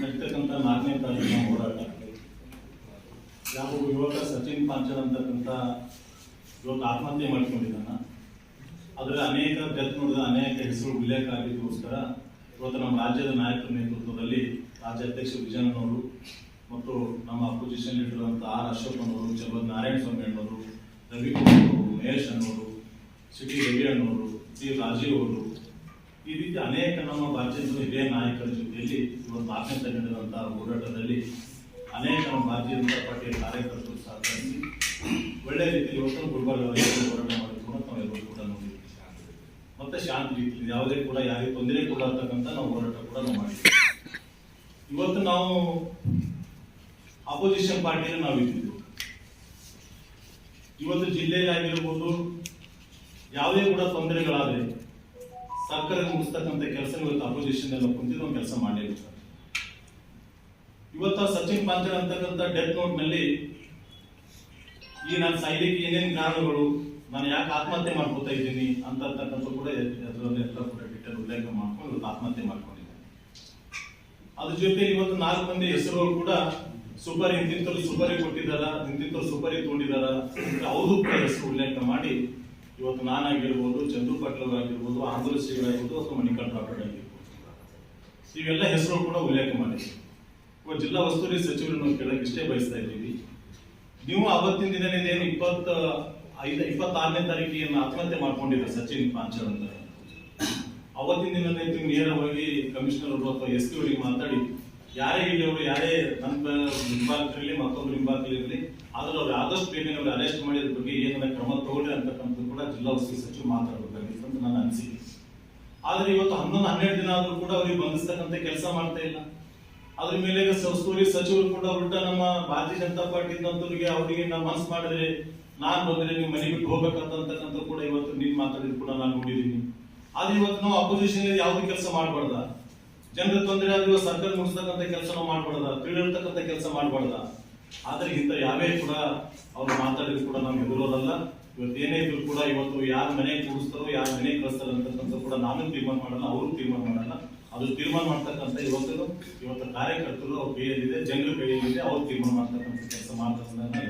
ನಡೀತಕ್ಕಂಥ ನಾಲ್ಕನೇ ತಾರೀಕಿನ ಹೋರಾಟ. ಯಾವ ಯುವಕ ಸಚಿನ್ ಪಾಂಚಲ್ ಅಂತಕ್ಕಂಥ ಯುವಕ ಆತ್ಮಹತ್ಯೆ ಮಾಡಿಕೊಂಡಿದ್ದಾನೆ. ಅದರ ಅನೇಕ ಡೆತ್ ನೋಡಿದ ಅನೇಕ ಹೆಸರು ಉಲ್ಲೇಖ ಆಗಿದ್ದಕ್ಕೋಸ್ಕರ ಇವತ್ತು ನಮ್ಮ ರಾಜ್ಯದ ನಾಯಕರ ನೇತೃತ್ವದಲ್ಲಿ ರಾಜ್ಯಾಧ್ಯಕ್ಷ ವಿಜಯನವರು ಮತ್ತು ನಮ್ಮ ಅಪೋಸಿಷನ್ ಲೀಡರ್ ಅಂತ ಆರ್ ಅಶೋಕನವರು ಚಲೋ ನಾರಾಯಣ ಸ್ವಾಮಿ ಅಣ್ಣವರು, ರವಿಕುಮಾರ್ ಅವರು, ಮಹೇಶ್ ಅಣ್ಣವರು ಸಿಟಿ ರವಿ ಅಣ್ಣವರು ಸಿ ರಾಜೀವ್ ಅವರು ಈ ರೀತಿ ಅನೇಕ ನಮ್ಮ ಭಾರತೀಯ ಹಿರಿಯ ನಾಯಕರ ಜೊತೆಯಲ್ಲಿ ಇವತ್ತು ನಾಲ್ಕನೇ ನಡೆದಂತಹ ಹೋರಾಟದಲ್ಲಿ ಅನೇಕ ನಮ್ಮ ಭಾರತೀಯ ಜನತಾ ಪಾರ್ಟಿಯ ಕಾರ್ಯಕರ್ತರು ಸಹಕರಿಸಿ ಒಳ್ಳೆ ರೀತಿಯಲ್ಲಿ ಒಟ್ಟು ಗುಲ್ಬರ್ಗವಾಗಿ ಹೋರಾಟ ಮಾಡಿಕೊಂಡು ನಾವೆಲ್ಲರೂ ಕೂಡ ನೋಡಿದ್ವಿ ಮತ್ತೆ ಶಾಂತಿ ರೀತಿಯಲ್ಲಿ ಯಾವುದೇ ಕೂಡ ಯಾರಿಗೆ ತೊಂದರೆ ಕೊಡತಕ್ಕಂಥ ನಾವು ಹೋರಾಟ ಕೂಡ ನಾವು ಮಾಡಿದ್ವಿ ಇವತ್ತು ನಾವು ಅಪೋಸಿಷನ್ ಪಾರ್ಟಿಯನ್ನು ನಾವು ಇದ್ದಿದ್ದು ಇವತ್ತು ಜಿಲ್ಲೆಯಲ್ಲಿ ಆಗಿರ್ಬೋದು ಯಾವುದೇ ಕೂಡ ತೊಂದರೆಗಳಾದ್ರೆ ಸರ್ಕಾರ ಮುಗಿಸ್ತಕ್ಕಂಥ ಕೆಲಸ ಇವತ್ತು ಅಪೋಸಿಷನ್ ಎಲ್ಲ ಕುಂತಿದ್ದು ಒಂದು ಕೆಲಸ ಮಾಡಿರ್ತಾರೆ ಇವತ್ತು ಸಚಿನ್ ಪಾಂಚರ್ ಅಂತಕ್ಕಂಥ ಡೆತ್ ನೋಟ್ನಲ್ಲಿ ಈ ನಾನು ಸಾಯ್ಲಿಕ್ಕೆ ಏನೇನು ಕಾರಣಗಳು, ನಾನು ಯಾಕೆ ಆತ್ಮಹತ್ಯೆ ಮಾಡ್ಕೋತಾ ಇದ್ದೀನಿ ಅಂತಕ್ಕಂಥ ಕೂಡ ಅದರಲ್ಲಿ ಎಲ್ಲ ಕೂಡ ಡಿಟೇಲ್ ಉಲ್ಲೇಖ ಮಾಡ್ಕೊಂಡು ಇವತ್ತು ಆತ್ಮಹತ್ಯೆ ಮಾಡ್ಕೊಂಡಿದ್ದಾರೆ. ಅದ್ರ ಜೊತೆ ಇವತ್ತು ನಾಲ್ಕು ಮಂದಿ ಹೆಸರುಗಳು ಕೂಡ ಸೂಪರ್ ಹಿಂದಿಂತರು ಸೂಪರಿ ಕೊಟ್ಟಿದ್ದಾರ ಹಿಂದಿಂತರು ಸೂಪರಿ ತಗೊಂಡಿದ್ದಾರ ಅವರು ಕೂಡ ಹೆಸರು ಉಲ್ಲೇಖ ಮಾಡಿ ಇವತ್ತು ನಾನಾಗಿರ್ಬೋದು ಚಂದ್ರು ಪಾಟೀಲ್ ಆಗಿರ್ಬೋದು ಆಂಧ್ರ ಶ್ರೀಗಳಾಗಿರ್ಬೋದು ಅಥವಾ ಮಣಿಕಾಂತ್ ಆಗಿರ್ಬೋದು ಇವೆಲ್ಲ ಹೆಸರು ಕೂಡ ಉಲ್ಲೇಖ ಮಾಡಿದ್ವಿ ಇವತ್ತು ಜಿಲ್ಲಾ ಉಸ್ತುವಾರಿ ಸಚಿವರನ್ನು ಕೇಳಕ್ಕೆ ಇಷ್ಟೇ ಬಯಸ್ತಾ ಇದ್ದೀವಿ. ನೀವು ಅವತ್ತಿನ ದಿನ ಏನು ಇಪ್ಪತ್ತ ಐದು, ಇಪ್ಪತ್ತಾರನೇ ತಾರೀಕಿಗೆ ಆತ್ಮಹತ್ಯೆ ಮಾಡ್ಕೊಂಡಿದ್ದ ಸಚಿನ್ ಪಾಂಚರ್ ಅಂತ ಅವತ್ತಿನ ದಿನ ನೀವು ನೇರವಾಗಿ ಕಮಿಷನರ್ ಅವರು ಅಥವಾ ಎಸ್ ಪಿ ಅವರಿಗೆ ಮಾತಾಡಿ, ಯಾರೇ ಇಲ್ಲಿ ಅವರು, ಯಾರೇ ನನ್ನ ಹಿಂಬಾಲಕರಲ್ಲಿ ಮತ್ತೊಬ್ಬರು ಹಿಂಬಾಲಕರಿರಲಿ ಆದ್ರೆ ಅವ್ರು ಆದಷ್ಟು ಬೇಗನೆ ಅವ್ರು ಅರೆಸ್ಟ್ ಮಾಡಿದ ಬಗ್ಗೆ ಏನಾರ ಕ್ರಮ ಕೂಡ ಜಿಲ್ಲಾ ಉಸ್ತುವಾರಿ ಸಚಿವರು ಮಾತಾಡಬೇಕಾಗಿತ್ತು ಅಂತ ನನ್ನ ಅನಿಸಿಕೆ. ಆದ್ರೆ ಇವತ್ತು ಹನ್ನೊಂದು, ಹನ್ನೆರಡು ದಿನ ಆದ್ರೂ ಕೂಡ ಅವ್ರಿಗೆ ಬಂಧಿಸ್ತಕ್ಕಂಥ ಕೆಲಸ ಮಾಡ್ತಾ ಇಲ್ಲ. ಅದ್ರ ಮೇಲೆ ಉಸ್ತುವಾರಿ ಸಚಿವರು ಕೂಡ ಉಲ್ಟಾ ನಮ್ಮ ಭಾರತೀಯ ಜನತಾ ಪಾರ್ಟಿ ಇದ್ದಂತವ್ರಿಗೆ ಅವರಿಗೆ ನಾವು ಮನಸ್ಸು ಮಾಡಿದ್ರೆ ನಾನ್ ಬಂದ್ರೆ ನೀವು ಮನೆ ಬಿಟ್ಟು ಹೋಗ್ಬೇಕಂತಕ್ಕಂಥ ಕೂಡ ಇವತ್ತು ನೀನ್ ಮಾತಾಡಿದ್ರು ಕೂಡ ನಾನು ನೋಡಿದ್ದೀನಿ. ಆದ್ರೆ ಇವತ್ತು ನಾವು ಅಪೋಸಿಷನ್ ಯಾವ್ದು ಕೆಲಸ ಮಾಡಬಾರ್ದ? ಜನರ ತೊಂದರೆ ಆದ್ರೆ ಸರ್ಕಾರ ಮುಗಿಸ್ತಕ್ಕಂಥ ಕೆಲಸ ನಾವು ಮಾಡಬಾರ್ದ? ತಿಳಿರ್ತಕ್ಕಂಥ ಕೆಲಸ ಮಾಡಬಾರ್ದ? ಆದ್ರೆ ಇಂಥ ಯಾವೇ ಕೂಡ ಅವ್ರು ಮಾತಾಡಿದ್ರು ಕೂಡ ನಾವು ಎದುರೋದಲ್ಲ ಏನೇ ಇದ್ರು ಕೂಡ ಇವತ್ತು ಯಾರ ಮನೆ ಕೂಡಿಸ್ತಾರೋ, ಯಾರ ಮನೆ ಕಳಿಸ್ತಾರೋ ಅಂತಕ್ಕಂಥ ಕೂಡ ನಾನು ತೀರ್ಮಾನ ಮಾಡಲ್ಲ, ಅವರು ತೀರ್ಮಾನ ಮಾಡಲ್ಲ. ಅದು ತೀರ್ಮಾನ ಮಾಡ್ತಕ್ಕಂಥ ಇವತ್ತು ಇವತ್ತು ಕಾರ್ಯಕರ್ತರು ಅವ್ರ ಕೈಯಲ್ಲಿದೆ ಜನರ ಕೈಯಲ್ಲಿದೆ, ಅವ್ರು ತೀರ್ಮಾನ ಮಾಡ್ತಕ್ಕಂಥ ಕೆಲಸ ಮಾಡ್ತಾರೆ